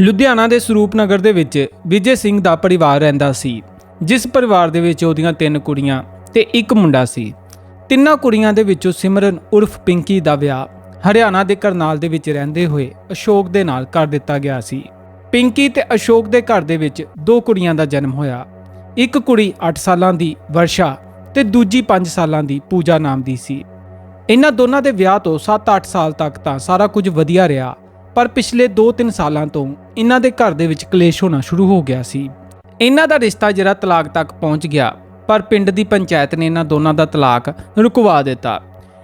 ਲੁਧਿਆਣਾ ਦੇ ਸਰੂਪ ਨਗਰ ਦੇ ਵਿੱਚ ਵਿਜੇ ਸਿੰਘ ਦਾ ਪਰਿਵਾਰ ਰਹਿੰਦਾ ਸੀ, ਜਿਸ ਪਰਿਵਾਰ ਦੇ ਵਿੱਚ ਉਹਦੀਆਂ ਤਿੰਨ ਕੁੜੀਆਂ ਤੇ ਇੱਕ ਮੁੰਡਾ ਸੀ। ਤਿੰਨਾਂ ਕੁੜੀਆਂ ਦੇ ਵਿੱਚੋਂ ਸਿਮਰਨ ਉਰਫ ਪਿੰਕੀ ਦਾ ਵਿਆਹ ਹਰਿਆਣਾ ਦੇ ਕਰਨਾਲ ਦੇ ਵਿੱਚ ਰਹਿੰਦੇ ਹੋਏ ਅਸ਼ੋਕ ਦੇ ਨਾਲ ਕਰ ਦਿੱਤਾ ਗਿਆ ਸੀ। ਪਿੰਕੀ ਤੇ ਅਸ਼ੋਕ ਦੇ ਘਰ ਦੇ ਵਿੱਚ ਦੋ ਕੁੜੀਆਂ ਦਾ ਜਨਮ ਹੋਇਆ। ਇੱਕ ਕੁੜੀ 8 ਸਾਲਾਂ ਦੀ ਵਰਸ਼ਾ ਤੇ ਦੂਜੀ 5 ਸਾਲਾਂ ਦੀ ਪੂਜਾ ਨਾਮ ਦੀ ਸੀ। ਇਹਨਾਂ ਦੋਨਾਂ ਦੇ ਵਿਆਹ ਤੋਂ 7-8 ਸਾਲ ਤੱਕ ਤਾਂ ਸਾਰਾ ਕੁਝ ਵਧੀਆ ਰਿਹਾ। ਪਰ ਪਿਛਲੇ 2-3 ਸਾਲਾਂ ਤੋਂ ਇਹਨਾਂ ਦੇ ਘਰ ਦੇ ਵਿੱਚ ਕਲੇਸ਼ ਹੋਣਾ ਸ਼ੁਰੂ ਹੋ ਗਿਆ ਸੀ। ਇਹਨਾਂ ਦਾ ਰਿਸ਼ਤਾ ਜਿਹੜਾ ਤਲਾਕ ਤੱਕ ਪਹੁੰਚ ਗਿਆ, ਪਰ ਪਿੰਡ ਦੀ ਪੰਚਾਇਤ ਨੇ ਇਹਨਾਂ ਦੋਨਾਂ ਦਾ ਤਲਾਕ ਰੁਕਵਾ ਦਿੱਤਾ।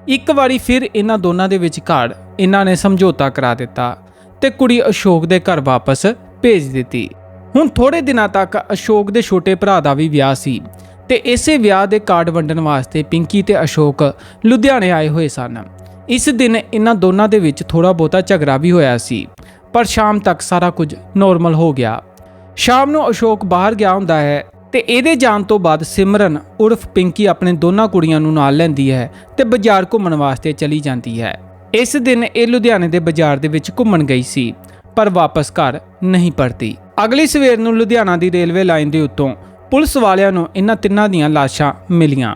ਇੱਕ ਵਾਰੀ ਫਿਰ ਇਹਨਾਂ ਦੋਨਾਂ ਦੇ ਵਿਚਕਾਰ ਇਹਨਾਂ ਨੇ ਸਮਝੌਤਾ ਕਰਾ ਦਿੱਤਾ ਤੇ ਕੁੜੀ ਅਸ਼ੋਕ ਦੇ ਘਰ ਵਾਪਸ ਭੇਜ ਦਿੱਤੀ। ਹੁਣ ਥੋੜੇ ਦਿਨਾਂ ਤੱਕ ਅਸ਼ੋਕ ਦੇ ਛੋਟੇ ਭਰਾ ਦਾ ਵੀ ਵਿਆਹ ਸੀ ਤੇ ਇਸੇ ਵਿਆਹ ਦੇ ਕਾਰਡ ਵੰਡਣ ਵਾਸਤੇ ਪਿੰਕੀ ਤੇ ਅਸ਼ੋਕ ਲੁਧਿਆਣੇ ਆਏ ਹੋਏ ਸਨ। ਇਸ ਦਿਨ ਇਹਨਾਂ ਦੋਨਾਂ ਦੇ ਵਿੱਚ ਥੋੜਾ ਬਹੁਤਾ ਝਗੜਾ ਵੀ ਹੋਇਆ ਸੀ, ਪਰ ਸ਼ਾਮ ਤੱਕ ਸਾਰਾ ਕੁਝ ਨੋਰਮਲ ਹੋ ਗਿਆ। ਸ਼ਾਮ ਨੂੰ ਅਸ਼ੋਕ ਬਾਹਰ ਗਿਆ ਹੁੰਦਾ ਹੈ ਤੇ ਇਹਦੇ ਜਾਣ ਤੋਂ ਬਾਅਦ ਸਿਮਰਨ ਉਰਫ ਪਿੰਕੀ ਆਪਣੇ ਦੋਨਾਂ ਕੁੜੀਆਂ ਨੂੰ ਨਾਲ ਲੈਂਦੀ ਹੈ ਤੇ ਬਾਜ਼ਾਰ ਘੁੰਮਣ ਵਾਸਤੇ ਚਲੀ ਜਾਂਦੀ ਹੈ। ਇਸ ਦਿਨ ਇਹ ਲੁਧਿਆਣੇ ਦੇ ਬਾਜ਼ਾਰ ਦੇ ਵਿੱਚ ਘੁੰਮਣ ਗਈ ਸੀ, ਪਰ ਵਾਪਸ ਘਰ ਨਹੀਂ ਪਰਤੀ। ਅਗਲੀ ਸਵੇਰ ਨੂੰ ਲੁਧਿਆਣਾ ਦੀ ਰੇਲਵੇ ਲਾਈਨ ਦੇ ਉੱਤੋਂ ਪੁਲਿਸ ਵਾਲਿਆਂ ਨੂੰ ਇਹਨਾਂ ਤਿੰਨਾਂ ਦੀਆਂ ਲਾਸ਼ਾਂ ਮਿਲੀਆਂ।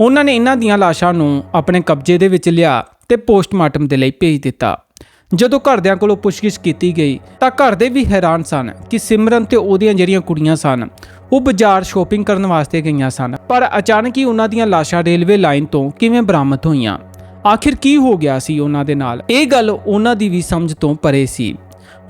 ਉਹਨਾਂ ਨੇ ਇਹਨਾਂ ਦੀਆਂ ਲਾਸ਼ਾਂ ਨੂੰ ਆਪਣੇ ਕਬਜ਼ੇ ਦੇ ਵਿੱਚ ਲਿਆ ਤੇ ਪੋਸਟਮਾਰਟਮ ਦੇ ਲਈ ਭੇਜ ਦਿੱਤਾ। ਜਦੋਂ ਘਰਦਿਆਂ ਕੋਲੋਂ ਪੁੱਛਗਿੱਛ ਕੀਤੀ ਗਈ, ਤਾਂ ਘਰ ਦੇ ਵੀ ਹੈਰਾਨ ਸਨ ਕਿ ਸਿਮਰਨ ਤੇ ਉਹਦੀਆਂ ਜਿਹੜੀਆਂ ਕੁੜੀਆਂ ਸਨ, ਉਹ ਬਾਜ਼ਾਰ ਸ਼ੋਪਿੰਗ ਕਰਨ ਵਾਸਤੇ ਗਈਆਂ ਸਨ। ਪਰ ਅਚਾਨਕ ਹੀ ਉਹਨਾਂ ਦੀਆਂ ਲਾਸ਼ਾਂ ਰੇਲਵੇ ਲਾਈਨ ਤੋਂ ਕਿਵੇਂ ਬਰਾਮਦ ਹੋਈਆਂ? ਆਖਿਰ ਕੀ ਹੋ ਗਿਆ ਸੀ ਉਹਨਾਂ ਦੇ ਨਾਲ? ਇਹ ਗੱਲ ਉਹਨਾਂ ਦੀ ਵੀ ਸਮਝ ਤੋਂ ਪਰੇ ਸੀ।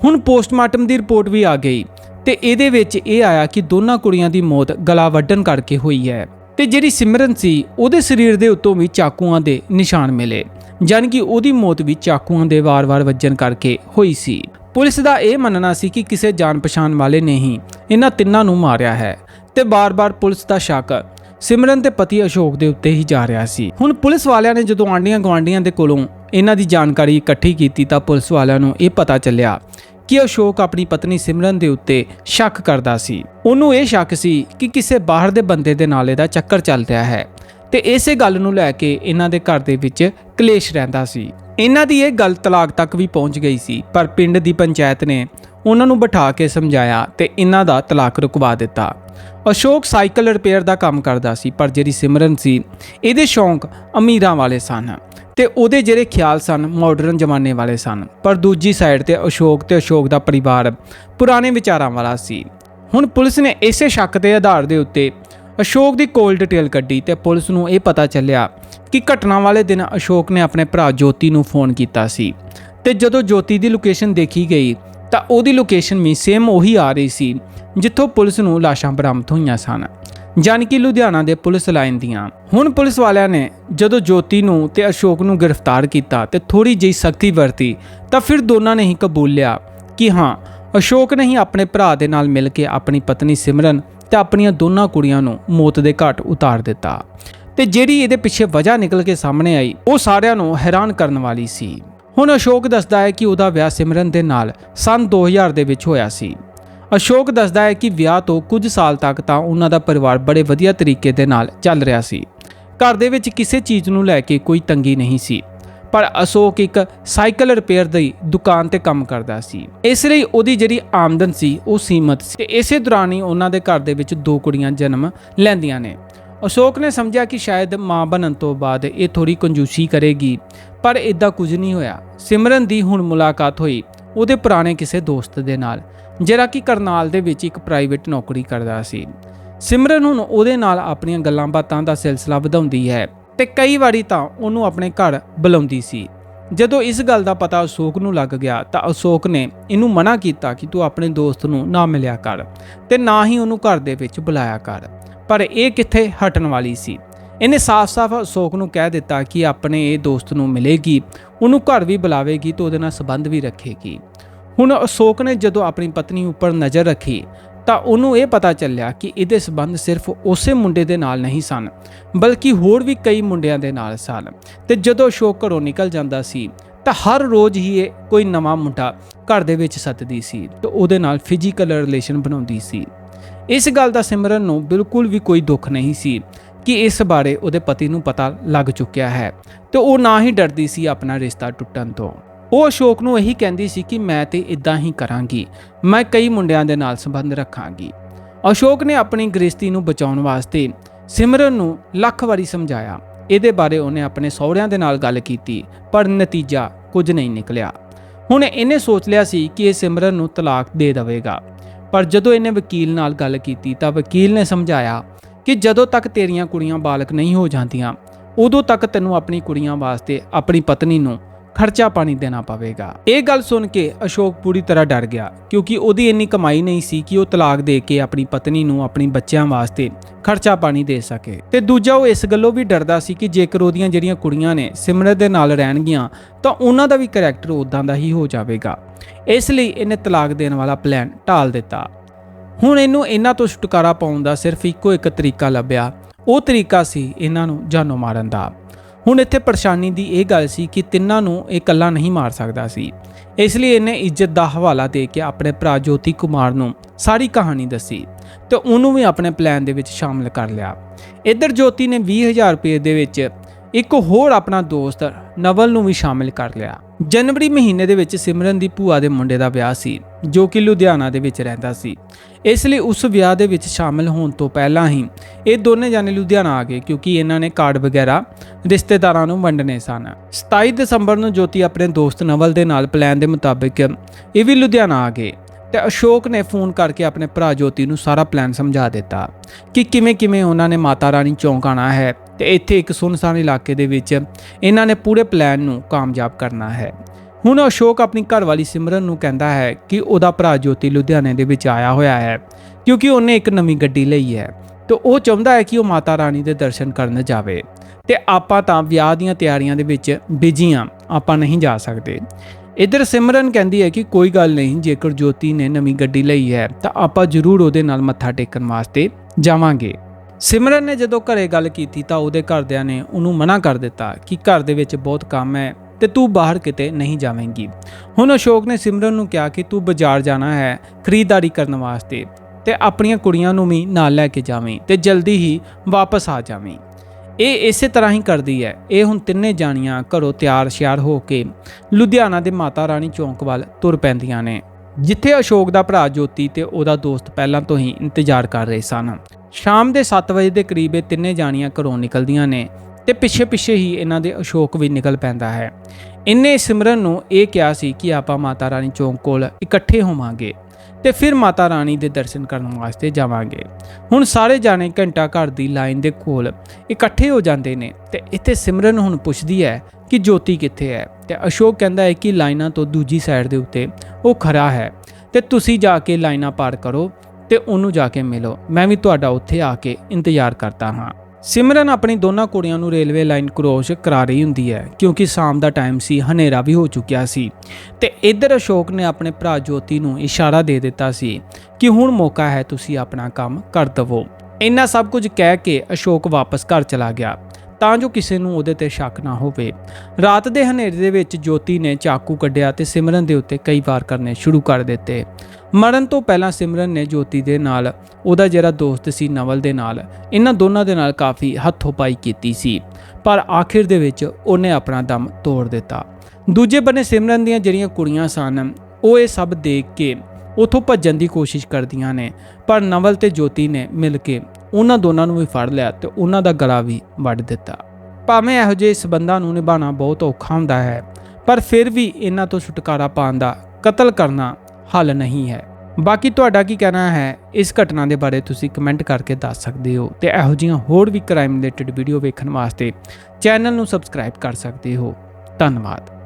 ਹੁਣ ਪੋਸਟਮਾਰਟਮ ਦੀ ਰਿਪੋਰਟ ਵੀ ਆ ਗਈ ਤੇ ਇਹਦੇ ਵਿੱਚ ਇਹ ਆਇਆ ਕਿ ਦੋਨਾਂ ਕੁੜੀਆਂ ਦੀ ਮੌਤ ਗਲਾ ਵੱਢਣ ਕਰਕੇ ਹੋਈ ਹੈ ਤੇ ਜਿਹੜੀ ਸਿਮਰਨ ਸੀ, ਉਹਦੇ ਸਰੀਰ ਦੇ ਉੱਤੋਂ ਵੀ ਚਾਕੂਆਂ ਦੇ ਨਿਸ਼ਾਨ ਮਿਲੇ। ਜਾਣੀ ਕਿ ਉਹਦੀ ਮੌਤ ਵੀ ਚਾਕੂਆਂ ਦੇ ਵਾਰ-ਵਾਰ ਵੱਜਣ ਕਰਕੇ ਹੋਈ ਸੀ। ਪੁਲਿਸ ਦਾ ਇਹ ਮੰਨਣਾ ਸੀ ਕਿ ਕਿਸੇ ਜਾਣ ਪਛਾਣ ਵਾਲੇ ਨੇ ਹੀ ਇਹਨਾਂ ਤਿੰਨਾਂ ਨੂੰ ਮਾਰਿਆ ਹੈ ਤੇ ਬਾਰ-ਬਾਰ ਪੁਲਿਸ ਦਾ ਸ਼ੱਕ ਸਿਮਰਨ ਦੇ ਪਤੀ ਅਸ਼ੋਕ ਦੇ ਉੱਤੇ ਹੀ ਜਾ ਰਿਹਾ ਸੀ। ਹੁਣ ਪੁਲਿਸ ਵਾਲਿਆਂ ਨੇ ਜਦੋਂ ਆਂਡੀਆਂ ਗਵਾਂਡੀਆਂ ਦੇ ਕੋਲੋਂ ਇਹਨਾਂ ਦੀ ਜਾਣਕਾਰੀ ਇਕੱਠੀ ਕੀਤੀ ਤਾਂ ਪੁਲਿਸ ਵਾਲਿਆਂ ਨੂੰ ਇਹ ਪਤਾ ਚੱਲਿਆ ਕਿ ਅਸ਼ੋਕ ਆਪਣੀ ਪਤਨੀ ਸਿਮਰਨ ਦੇ ਉੱਤੇ ਸ਼ੱਕ ਕਰਦਾ ਸੀ। ਉਹਨੂੰ ਇਹ ਸ਼ੱਕ ਸੀ ਕਿ ਕਿਸੇ ਬਾਹਰ ਦੇ ਬੰਦੇ ਦੇ ਨਾਲ ਇਹਦਾ ਚੱਕਰ ਚੱਲ ਰਿਹਾ ਹੈ। ਤੇ ਇਸੇ ਗੱਲ ਨੂੰ ਲੈ ਕੇ ਇਹਨਾਂ ਦੇ ਘਰ ਦੇ ਵਿੱਚ ਕਲੇਸ਼ ਰਹਿੰਦਾ ਸੀ। ਇਹਨਾਂ ਦੀ ਇਹ ਗੱਲ ਤਲਾਕ ਤੱਕ ਵੀ ਪਹੁੰਚ ਗਈ ਸੀ, ਪਰ ਪਿੰਡ ਦੀ ਪੰਚਾਇਤ ਨੇ ਉਹਨਾਂ ਨੂੰ ਬਿਠਾ ਕੇ ਸਮਝਾਇਆ ਤੇ ਇਹਨਾਂ ਦਾ ਤਲਾਕ ਰੁਕਵਾ ਦਿੱਤਾ। ਅਸ਼ੋਕ ਸਾਈਕਲ ਰਿਪੇਅਰ ਦਾ ਕੰਮ ਕਰਦਾ ਸੀ, ਪਰ ਜਿਹੜੀ ਸਿਮਰਨ ਸੀ, ਇਹਦੇ ਸ਼ੌਂਕ ਅਮੀਰਾਂ ਵਾਲੇ ਸਨ ਤੇ ਉਹਦੇ ਜਿਹੜੇ ਖਿਆਲ ਸਨ ਮਾਡਰਨ ਜ਼ਮਾਨੇ ਵਾਲੇ ਸਨ। ਪਰ ਦੂਜੀ ਸਾਈਡ ਤੇ ਅਸ਼ੋਕ ਤੇ ਅਸ਼ੋਕ ਦਾ ਪਰਿਵਾਰ ਪੁਰਾਣੇ ਵਿਚਾਰਾਂ ਵਾਲਾ ਸੀ। ਹੁਣ ਪੁਲਿਸ ਨੇ ਇਸੇ ਸ਼ੱਕ ਦੇ ਆਧਾਰ ਦੇ ਉੱਤੇ ਅਸ਼ੋਕ ਦੀ ਕੋਲ ਡਿਟੇਲ ਕੱਢੀ ਤੇ ਪੁਲਿਸ ਨੂੰ ਇਹ ਪਤਾ ਚੱਲਿਆ ਕਿ ਘਟਨਾ ਵਾਲੇ ਦਿਨ ਅਸ਼ੋਕ ਨੇ ਆਪਣੇ ਭਰਾ ਜੋਤੀ ਨੂੰ ਫੋਨ ਕੀਤਾ ਸੀ। ਤੇ ਜਦੋਂ ਜੋਤੀ ਦੀ ਲੋਕੇਸ਼ਨ ਦੇਖੀ ਗਈ, ਤਾਂ ਉਹਦੀ ਲੋਕੇਸ਼ਨ ਵੀ ਸੇਮ ਉਹੀ ਆ ਰਹੀ ਸੀ, ਜਿੱਥੋਂ ਪੁਲਿਸ ਨੂੰ ਲਾਸ਼ਾਂ ਬਰਾਮਦ ਹੋਈਆਂ ਸਨ। ਜਾਣੀ ਕਿ ਲੁਧਿਆਣਾ ਦੇ ਪੁਲਿਸ ਲਾਈਨ ਦੀਆਂ। ਹੁਣ ਪੁਲਿਸ ਵਾਲਿਆਂ ਨੇ ਜਦੋਂ ਜੋਤੀ ਨੂੰ ਤੇ ਅਸ਼ੋਕ ਨੂੰ ਗ੍ਰਿਫਤਾਰ ਕੀਤਾ ਤੇ ਥੋੜੀ ਜਿਹੀ ਸਖਤੀ ਵਰਤੀ, ਤਾਂ ਫਿਰ ਦੋਨਾਂ ਨੇ ਹੀ ਕਬੂਲ ਲਿਆ ਕਿ ਹਾਂ, ਅਸ਼ੋਕ ਨੇ ਹੀ ਆਪਣੇ ਭਰਾ ਦੇ ਨਾਲ ਮਿਲ ਕੇ ਆਪਣੀ ਪਤਨੀ ਸਿਮਰਨ ਤੇ ਆਪਣੀਆਂ ਦੋਨਾਂ ਕੁੜੀਆਂ ਨੂੰ ਮੌਤ ਦੇ ਘਾਟ ਉਤਾਰ ਦਿੱਤਾ। ਤੇ ਜਿਹੜੀ ਇਹਦੇ ਪਿੱਛੇ ਵਜ੍ਹਾ ਨਿਕਲ ਕੇ ਸਾਹਮਣੇ ਆਈ, ਉਹ ਸਾਰਿਆਂ ਨੂੰ ਹੈਰਾਨ ਕਰਨ ਵਾਲੀ ਸੀ। ਹੁਣ ਅਸ਼ੋਕ ਦੱਸਦਾ ਹੈ ਕਿ ਉਹਦਾ ਵਿਆਹ ਸਿਮਰਨ ਦੇ ਨਾਲ ਸਨ 2000 ਦੇ ਵਿੱਚ ਹੋਇਆ ਸੀ। ਅਸ਼ੋਕ ਦੱਸਦਾ ਹੈ ਕਿ ਵਿਆਹ ਤੋਂ ਕੁਝ ਸਾਲ ਤੱਕ ਤਾਂ ਉਹਨਾਂ ਦਾ ਪਰਿਵਾਰ ਬੜੇ ਵਧੀਆ ਤਰੀਕੇ ਦੇ ਨਾਲ ਚੱਲ ਰਿਹਾ ਸੀ। ਘਰ ਦੇ ਵਿੱਚ ਕਿਸੇ ਚੀਜ਼ ਨੂੰ ਲੈ ਕੇ ਕੋਈ ਤੰਗੀ ਨਹੀਂ ਸੀ। ਪਰ ਅਸ਼ੋਕ ਇੱਕ ਸਾਈਕਲ ਰਿਪੇਅਰ ਦੀ ਦੁਕਾਨ ਤੇ ਕੰਮ ਕਰਦਾ ਸੀ। ਇਸ ਲਈ ਉਹਦੀ ਜਿਹੜੀ ਆਮਦਨ ਸੀ, ਉਹ ਸੀਮਤ ਸੀ। ਤੇ ਇਸੇ ਦੌਰਾਨ ਹੀ ਉਹਨਾਂ ਦੇ ਘਰ ਦੇ ਵਿੱਚ ਦੋ ਕੁੜੀਆਂ ਜਨਮ ਲੈਂਦੀਆਂ ਨੇ। ਅਸ਼ੋਕ ਨੇ ਸਮਝਿਆ ਕਿ ਸ਼ਾਇਦ ਮਾਂ ਬਣਨ ਤੋਂ ਬਾਅਦ ਇਹ ਥੋੜੀ ਕੰਜੂਸੀ ਕਰੇਗੀ, ਪਰ ਇਦਾਂ ਕੁਝ ਨਹੀਂ ਹੋਇਆ। ਸਿਮਰਨ ਦੀ ਹੁਣ ਮੁਲਾਕਾਤ ਹੋਈ ਉਹਦੇ ਪੁਰਾਣੇ ਕਿਸੇ ਦੋਸਤ ਦੇ ਨਾਲ, ਜਿਹੜਾ ਕਿ ਕਰਨਾਲ ਦੇ ਵਿੱਚ ਇੱਕ ਪ੍ਰਾਈਵੇਟ ਨੌਕਰੀ ਕਰਦਾ ਸੀ। ਸਿਮਰਨ ਹੁਣ ਉਹਦੇ ਨਾਲ ਆਪਣੀਆਂ ਗੱਲਾਂ ਬਾਤਾਂ ਦਾ ਸਿਲਸਿਲਾ ਵਧਾਉਂਦੀ ਹੈ। ਤੇ ਕਈ ਵਾਰੀ ਤਾਂ ਉਹਨੂੰ ਆਪਣੇ ਘਰ ਬੁਲਾਉਂਦੀ ਸੀ। ਜਦੋਂ ਇਸ ਗੱਲ ਦਾ ਪਤਾ ਅਸ਼ੋਕ ਨੂੰ ਲੱਗ ਗਿਆ ਤਾਂ ਅਸ਼ੋਕ ਨੇ ਇਹਨੂੰ ਮਨਾ ਕੀਤਾ ਕਿ ਤੂੰ ਆਪਣੇ ਦੋਸਤ ਨੂੰ ਨਾ ਮਿਲਿਆ ਕਰ ਤੇ ਨਾ ਹੀ ਉਹਨੂੰ ਘਰ ਦੇ ਵਿੱਚ ਬੁਲਾਇਆ ਕਰ। ਪਰ ਇਹ ਕਿੱਥੇ ਹਟਣ ਵਾਲੀ ਸੀ? ਇਹਨੇ ਸਾਫ਼-ਸਾਫ਼ ਅਸ਼ੋਕ ਨੂੰ ਕਹਿ ਦਿੱਤਾ ਕਿ ਆਪਣੇ ਇਹ ਦੋਸਤ ਨੂੰ ਮਿਲੇਗੀ, ਉਹਨੂੰ ਘਰ ਵੀ ਬੁਲਾਵੇਗੀ ਤੇ ਉਹਦੇ ਨਾਲ ਸੰਬੰਧ ਵੀ ਰੱਖੇਗੀ। ਹੁਣ ਅਸ਼ੋਕ ਨੇ ਜਦੋਂ ਆਪਣੀ ਪਤਨੀ ਉੱਪਰ ਨਜ਼ਰ ਰੱਖੀ ਤਾਂ ਉਹਨੂੰ ਇਹ ਪਤਾ ਚੱਲਿਆ ਕਿ ਇਹਦੇ ਸਬੰਧ ਸਿਰਫ ਉਸੇ ਮੁੰਡੇ ਦੇ ਨਾਲ ਨਹੀਂ ਸਨ, ਬਲਕਿ ਹੋਰ ਵੀ ਕਈ ਮੁੰਡਿਆਂ ਦੇ ਨਾਲ ਸਨ। ਤੇ ਜਦੋਂ ਸ਼ੋਕ ਘਰੋਂ ਨਿਕਲ ਜਾਂਦਾ ਸੀ, ਤਾਂ ਹਰ ਰੋਜ਼ ਹੀ ਇਹ ਕੋਈ ਨਵਾਂ ਮੁੰਡਾ ਘਰ ਦੇ ਵਿੱਚ ਸੱਦਦੀ ਸੀ ਤੇ ਉਹਦੇ ਨਾਲ ਫਿਜ਼ੀਕਲ ਰਿਲੇਸ਼ਨ ਬਣਾਉਂਦੀ ਸੀ। ਇਸ ਗੱਲ ਦਾ ਸਿਮਰਨ ਨੂੰ ਬਿਲਕੁਲ ਵੀ ਕੋਈ ਦੁੱਖ ਨਹੀਂ ਸੀ ਕਿ ਇਸ ਬਾਰੇ ਉਹਦੇ ਪਤੀ ਨੂੰ ਪਤਾ ਲੱਗ ਚੁੱਕਿਆ ਹੈ ਤੇ ਉਹ ਨਾ ਹੀ ਡਰਦੀ ਸੀ ਆਪਣਾ ਰਿਸ਼ਤਾ ਟੁੱਟਣ ਤੋਂ। ਉਹ ਅਸ਼ੋਕ ਨੂੰ ਇਹੀ ਕਹਿੰਦੀ ਸੀ ਕਿ ਮੈਂ ਤੇ ਇਦਾਂ ਹੀ ਕਰਾਂਗੀ, ਮੈਂ ਕਈ ਮੁੰਡਿਆਂ ਦੇ ਨਾਲ ਸੰਬੰਧ ਰੱਖਾਂਗੀ। ਅਸ਼ੋਕ ਨੇ ਆਪਣੀ ਗ੍ਰਸਤੀ ਨੂੰ ਬਚਾਉਣ ਵਾਸਤੇ ਸਿਮਰਨ ਨੂੰ ਲੱਖ ਵਾਰੀ ਸਮਝਾਇਆ। ਇਹਦੇ ਬਾਰੇ ਉਹਨੇ ਆਪਣੇ ਸਹੁਰਿਆਂ ਦੇ ਨਾਲ ਗੱਲ ਕੀਤੀ, ਪਰ ਨਤੀਜਾ ਕੁਝ ਨਹੀਂ ਨਿਕਲਿਆ। ਹੁਣ ਇਹਨੇ ਸੋਚ ਲਿਆ ਸੀ ਕਿ ਇਹ ਸਿਮਰਨ ਨੂੰ ਤਲਾਕ ਦੇ ਦੇਵੇਗਾ। ਪਰ ਜਦੋਂ ਇਹਨੇ ਵਕੀਲ ਨਾਲ ਗੱਲ ਕੀਤੀ ਤਾਂ ਵਕੀਲ ਨੇ ਸਮਝਾਇਆ ਕਿ ਜਦੋਂ ਤੱਕ ਤੇਰੀਆਂ ਕੁੜੀਆਂ ਬਾਲਕ ਨਹੀਂ ਹੋ ਜਾਂਦੀਆਂ, ਉਦੋਂ ਤੱਕ ਤੈਨੂੰ ਆਪਣੀ ਕੁੜੀਆਂ ਵਾਸਤੇ ਆਪਣੀ ਪਤਨੀ ਨੂੰ ਖਰਚਾ ਪਾਣੀ ਦੇਣਾ ਪਵੇਗਾ। ਇਹ ਗੱਲ ਸੁਣ ਕੇ ਅਸ਼ੋਕ ਪੂਰੀ ਤਰ੍ਹਾਂ ਡਰ ਗਿਆ, ਕਿਉਂਕਿ ਉਹਦੀ ਇੰਨੀ ਕਮਾਈ ਨਹੀਂ ਸੀ ਕਿ ਉਹ ਤਲਾਕ ਦੇ ਕੇ ਆਪਣੀ ਪਤਨੀ ਨੂੰ ਆਪਣੀ ਬੱਚਿਆਂ ਵਾਸਤੇ ਖਰਚਾ ਪਾਣੀ ਦੇ ਸਕੇ। ਤੇ ਦੂਜਾ ਉਹ ਇਸ ਗੱਲੋਂ ਵੀ ਡਰਦਾ ਸੀ ਕਿ ਜੇਕਰ ਉਹਦੀਆਂ ਜਿਹੜੀਆਂ ਕੁੜੀਆਂ ਨੇ ਸਿਮਰਤ ਦੇ ਨਾਲ ਰਹਿਣਗੀਆਂ, ਤਾਂ ਉਹਨਾਂ ਦਾ ਵੀ ਕੈਰੈਕਟਰ ਉਦਾਂ ਦਾ ਹੀ ਹੋ ਜਾਵੇਗਾ। ਇਸ ਲਈ ਇਹਨੇ ਤਲਾਕ ਦੇਣ ਵਾਲਾ ਪਲਾਨ ਢਾਲ ਦਿੱਤਾ। ਹੁਣ ਇਹਨੂੰ ਇਹਨਾਂ ਤੋਂ ਛੁਟਕਾਰਾ ਪਾਉਣ ਦਾ ਸਿਰਫ ਇੱਕੋ ਇੱਕ ਤਰੀਕਾ ਲੱਭਿਆ। ਉਹ ਤਰੀਕਾ ਸੀ ਇਹਨਾਂ ਨੂੰ ਜਾਨੋਂ ਮਾਰਨ ਦਾ। ਹੁਣ ਇੱਥੇ ਪਰੇਸ਼ਾਨੀ ਦੀ ਇਹ ਗੱਲ ਸੀ ਕਿ ਤਿੰਨਾਂ ਨੂੰ ਇਹ ਇਕੱਲਾ ਨਹੀਂ ਮਾਰ ਸਕਦਾ ਸੀ। ਇਸ ਲਈ ਇਹਨੇ ਇੱਜ਼ਤ ਦਾ ਹਵਾਲਾ ਦੇ ਕੇ ਆਪਣੇ ਭਰਾ ਜੋਤੀ ਕੁਮਾਰ ਨੂੰ ਸਾਰੀ ਕਹਾਣੀ ਦੱਸੀ ਤੇ ਉਹਨੂੰ ਵੀ ਆਪਣੇ ਪਲਾਨ ਦੇ ਵਿੱਚ ਸ਼ਾਮਲ ਕਰ ਲਿਆ। ਇੱਧਰ ਜੋਤੀ ਨੇ 20000 ਰੁਪਏ ਦੇ ਵਿੱਚ ਇੱਕ ਹੋਰ ਆਪਣਾ ਦੋਸਤ ਨਵਲ ਨੂੰ ਵੀ ਸ਼ਾਮਿਲ ਕਰ ਲਿਆ। ਜਨਵਰੀ ਮਹੀਨੇ ਦੇ ਵਿੱਚ ਸਿਮਰਨ ਦੀ ਭੂਆ ਦੇ ਮੁੰਡੇ ਦਾ ਵਿਆਹ ਸੀ, ਜੋ ਕਿ ਲੁਧਿਆਣਾ ਦੇ ਵਿੱਚ ਰਹਿੰਦਾ ਸੀ। ਇਸ ਲਈ ਉਸ ਵਿਆਹ ਦੇ ਵਿੱਚ ਸ਼ਾਮਿਲ ਹੋਣ ਤੋਂ ਪਹਿਲਾਂ ਹੀ ਇਹ ਦੋਨੇ ਜਾਣੇ ਲੁਧਿਆਣਾ ਆ ਗਏ, ਕਿਉਂਕਿ ਇਹਨਾਂ ਨੇ ਕਾਰਡ ਵਗੈਰਾ ਰਿਸ਼ਤੇਦਾਰਾਂ ਨੂੰ ਵੰਡਣੇ ਸਨ। 27 ਦਸੰਬਰ ਨੂੰ ਜੋਤੀ ਆਪਣੇ ਦੋਸਤ ਨਵਲ ਦੇ ਨਾਲ ਪਲਾਨ ਦੇ ਮੁਤਾਬਿਕ ਇਹ ਵੀ ਲੁਧਿਆਣਾ ਆ ਗਏ। ਤੇ ਅਸ਼ੋਕ ਨੇ ਫੋਨ ਕਰਕੇ ਆਪਣੇ ਭਰਾ ਜੋਤੀ ਨੂੰ ਸਾਰਾ ਪਲਾਨ ਸਮਝਾ ਦਿੱਤਾ ਕਿ ਕਿਵੇਂ ਕਿਵੇਂ ਉਹਨਾਂ ਨੇ ਮਾਤਾ ਰਾਣੀ ਚੌਂਕ ਆਣਾ ਹੈ ਤੇ ਇੱਥੇ ਇੱਕ ਸੁਨਸਾਨ ਇਲਾਕੇ ਦੇ ਵਿੱਚ ਇਹਨਾਂ ਨੇ ਪੂਰੇ ਪਲਾਨ ਨੂੰ ਕਾਮਯਾਬ ਕਰਨਾ ਹੈ। ਹੁਣ ਅਸ਼ੋਕ ਆਪਣੀ ਘਰਵਾਲੀ ਸਿਮਰਨ ਨੂੰ ਕਹਿੰਦਾ ਹੈ ਕਿ ਉਹਦਾ ਭਰਾ ਜੋਤੀ ਲੁਧਿਆਣੇ ਦੇ ਵਿੱਚ ਆਇਆ ਹੋਇਆ ਹੈ ਕਿਉਂਕਿ ਉਹਨੇ ਇੱਕ ਨਵੀਂ ਗੱਡੀ ਲਈ ਹੈ ਤੇ ਉਹ ਚਾਹੁੰਦਾ ਹੈ ਕਿ ਉਹ ਮਾਤਾ ਰਾਣੀ ਦੇ ਦਰਸ਼ਨ ਕਰਨ ਜਾਵੇ ਤੇ ਆਪਾਂ ਤਾਂ ਵਿਆਹ ਦੀਆਂ ਤਿਆਰੀਆਂ ਦੇ ਵਿੱਚ ਬਿਜ਼ੀ ਹਾਂ, ਆਪਾਂ ਨਹੀਂ ਜਾ ਸਕਦੇ। ਇਧਰ ਸਿਮਰਨ ਕਹਿੰਦੀ ਹੈ ਕਿ ਕੋਈ ਗੱਲ ਨਹੀਂ, ਜੇਕਰ ਜੋਤੀ ਨੇ ਨਵੀਂ ਗੱਡੀ ਲਈ ਹੈ, ਤਾਂ ਆਪਾਂ ਜ਼ਰੂਰ ਉਹਦੇ ਨਾਲ ਮੱਥਾ ਟੇਕਣ ਵਾਸਤੇ ਜਾਵਾਂਗੇ। ਸਿਮਰਨ ਨੇ ਜਦੋਂ ਘਰੇ ਗੱਲ ਕੀਤੀ ਤਾਂ ਉਹਦੇ ਘਰਦਿਆਂ ਨੇ ਉਹਨੂੰ ਮਨਾ ਕਰ ਦਿੱਤਾ ਕਿ ਘਰ ਦੇ ਵਿੱਚ ਬਹੁਤ ਕੰਮ ਹੈ ਤੇ ਤੂੰ ਬਾਹਰ ਕਿਤੇ ਨਹੀਂ ਜਾਵੇਂਗੀ। ਹੁਣ ਅਸ਼ੋਕ ਨੇ ਸਿਮਰਨ ਨੂੰ ਕਿਹਾ ਕਿ ਤੂੰ ਬਾਜ਼ਾਰ ਜਾਣਾ ਹੈ ਖਰੀਦਦਾਰੀ ਕਰਨ ਵਾਸਤੇ ਤੇ ਆਪਣੀਆਂ ਕੁੜੀਆਂ ਨੂੰ ਵੀ ਨਾਲ ਲੈ ਕੇ ਜਾਵੇਂ ਤੇ ਜਲਦੀ ਹੀ ਵਾਪਸ ਆ ਜਾਵੇਂ। ਇਹ ਇਸੇ ਤਰ੍ਹਾਂ ਹੀ ਕਰਦੀ ਹੈ। ਇਹ ਹੁਣ ਤਿੰਨੇ ਜਾਣੀਆਂ ਘਰੋਂ ਤਿਆਰ ਸ਼ਿਆਰ ਹੋ ਕੇ ਲੁਧਿਆਣਾ ਦੇ ਮਾਤਾ ਰਾਣੀ ਚੌਂਕ ਵੱਲ ਤੁਰ ਪੈਂਦੀਆਂ ਨੇ। ਜਿੱਥੇ ਅਸ਼ੋਕ ਦਾ ਭਰਾ ਜੋਤੀ ਤੇ ਉਹਦਾ ਦੋਸਤ ਪਹਿਲਾਂ ਤੋਂ ਹੀ ਇੰਤਜ਼ਾਰ ਕਰ ਰਹੇ ਸਨ। ਸ਼ਾਮ ਦੇ 7 ਵਜੇ ਦੇ ਕਰੀਬ ਇਹ ਤਿੰਨੇ ਜਾਣੀਆਂ ਘਰੋਂ ਨਿਕਲਦੀਆਂ ਨੇ ਤੇ ਪਿੱਛੇ ਪਿੱਛੇ ਹੀ ਇਹਨਾਂ ਦੇ ਅਸ਼ੋਕ ਵੀ ਨਿਕਲ ਪੈਂਦਾ ਹੈ। ਇੰਨੇ ਸਿਮਰਨ ਨੂੰ ਇਹ ਕਿਹਾ ਸੀ ਕਿ ਆਪਾਂ ਮਾਤਾ ਰਾਣੀ ਚੌਂਕ ਕੋਲ ਇਕੱਠੇ ਹੋਵਾਂਗੇ। ਤੇ ਫਿਰ ਮਾਤਾ ਰਾਣੀ ਦੇ ਦਰਸ਼ਨ ਕਰਨ ਵਾਸਤੇ ਜਾਵਾਂਗੇ। ਹੁਣ ਸਾਰੇ ਜਾਣੇ ਘੰਟਾ ਘਰ ਦੀ ਲਾਈਨ ਦੇ ਕੋਲ ਇਕੱਠੇ ਹੋ ਜਾਂਦੇ ਨੇ ਤੇ ਇੱਥੇ ਸਿਮਰਨ ਹੁਣ ਪੁੱਛਦੀ ਹੈ ਕਿ ਜੋਤੀ ਕਿੱਥੇ ਹੈ? ਤੇ ਅਸ਼ੋਕ ਕਹਿੰਦਾ ਹੈ ਕਿ ਲਾਈਨਾਂ ਤੋਂ ਦੂਜੀ ਸਾਈਡ ਦੇ ਉੱਤੇ ਉਹ ਖੜਾ ਹੈ। ਤੇ ਤੁਸੀਂ ਜਾ ਕੇ ਲਾਈਨਾਂ ਪਾਰ ਕਰੋ ਤੇ ਉਹਨੂੰ ਜਾ ਕੇ ਮਿਲੋ। ਮੈਂ ਵੀ ਤੁਹਾਡਾ ਉੱਥੇ ਆ ਕੇ ਇੰਤਜ਼ਾਰ ਕਰਦਾ ਹਾਂ। ਸਿਮਰਨ ਆਪਣੀ ਦੋਨਾਂ ਕੁੜੀਆਂ ਨੂੰ ਰੇਲਵੇ ਲਾਈਨ ਕਰੋਸ ਕਰਾ ਰਹੀ ਹੁੰਦੀ ਹੈ, ਕਿਉਂਕਿ ਸ਼ਾਮ ਦਾ ਟਾਈਮ ਸੀ, ਹਨੇਰਾ ਵੀ ਹੋ ਚੁੱਕਿਆ ਸੀ। ਤੇ ਇੱਧਰ ਅਸ਼ੋਕ ਨੇ ਆਪਣੇ ਭਰਾ ਜੋਤੀ ਨੂੰ ਇਸ਼ਾਰਾ ਦੇ ਦਿੱਤਾ ਸੀ ਕਿ ਹੁਣ ਮੌਕਾ ਹੈ ਤੁਸੀਂ ਆਪਣਾ ਕੰਮ ਕਰ ਦਵੋ। ਇੰਨਾ ਸਭ ਕੁਝ ਕਹਿ ਕੇ ਅਸ਼ੋਕ ਵਾਪਸ ਘਰ ਚਲਾ ਗਿਆ। ਤਾਂ ਜੋ ਕਿਸੇ ਨੂੰ ਉਹਦੇ ਤੇ ਸ਼ੱਕ ਨਾ ਹੋਵੇ। ਰਾਤ ਦੇ ਹਨੇਰੇ ਦੇ ਵਿੱਚ ਜੋਤੀ ਨੇ ਚਾਕੂ ਕੱਢਿਆ ਤੇ ਸਿਮਰਨ ਦੇ ਉੱਤੇ ਕਈ ਵਾਰ ਕਰਨੇ ਸ਼ੁਰੂ ਕਰ ਦਿੱਤੇ। ਮਰਨ ਤੋਂ ਪਹਿਲਾਂ ਸਿਮਰਨ ਨੇ ਜੋਤੀ ਦੇ ਨਾਲ, ਉਹਦਾ ਜਿਹੜਾ ਦੋਸਤ ਸੀ ਨਵਲ ਦੇ ਨਾਲ, ਇਹਨਾਂ ਦੋਨਾਂ ਦੇ ਨਾਲ ਕਾਫੀ ਹੱਥੋਂ-ਪਾਈ ਕੀਤੀ ਸੀ। ਪਰ ਆਖਿਰ ਦੇ ਵਿੱਚ ਉਹਨੇ ਆਪਣਾ ਦਮ ਤੋੜ ਦਿੱਤਾ। ਦੂਜੇ ਬੰਨੇ ਸਿਮਰਨ ਦੀਆਂ ਜਿਹੜੀਆਂ ਕੁੜੀਆਂ ਸਨ, ਉਹ ਇਹ ਸਭ ਦੇਖ ਕੇ ਉਥੋਂ ਭੱਜਣ ਦੀ ਕੋਸ਼ਿਸ਼ ਕਰਦੀਆਂ ਨੇ, ਪਰ ਨਵਲ ਤੇ ਜੋਤੀ ਨੇ ਮਿਲ ਕੇ ਉਹਨਾਂ ਦੋਨਾਂ ਨੂੰ ਵੀ ਫੜ ਲਿਆ ਤੇ ਉਹਨਾਂ ਦਾ ਗਲਾ ਵੀ ਵੱਢ ਦਿੱਤਾ। ਭਾਵੇਂ ਇਹੋ ਜਿਹੇ ਸਬੰਧਾਂ ਨੂੰ ਨਿਭਾਉਣਾ ਬਹੁਤ ਔਖਾ ਹੁੰਦਾ ਹੈ, ਪਰ ਫਿਰ ਵੀ ਇਹਨਾਂ ਤੋਂ ਛੁਟਕਾਰਾ ਪਾਉਣ ਦਾ ਕਤਲ ਕਰਨਾ ਹੱਲ ਨਹੀਂ ਹੈ। ਬਾਕੀ ਤੁਹਾਡਾ ਕੀ ਕਹਿਣਾ ਹੈ, ਇਸ ਘਟਨਾ ਦੇ ਬਾਰੇ ਤੁਸੀਂ ਕਮੈਂਟ ਕਰਕੇ ਦੱਸ ਸਕਦੇ ਹੋ ਤੇ ਇਹੋ ਜਿਹੀਆਂ ਹੋਰ ਵੀ ਕ੍ਰਾਈਮ ਰਿਲੇਟਡ ਵੀਡੀਓ ਵੇਖਣ ਵਾਸਤੇ ਚੈਨਲ ਨੂੰ ਸਬਸਕ੍ਰਾਈਬ ਕਰ ਸਕਦੇ ਹੋ। ਧੰਨਵਾਦ।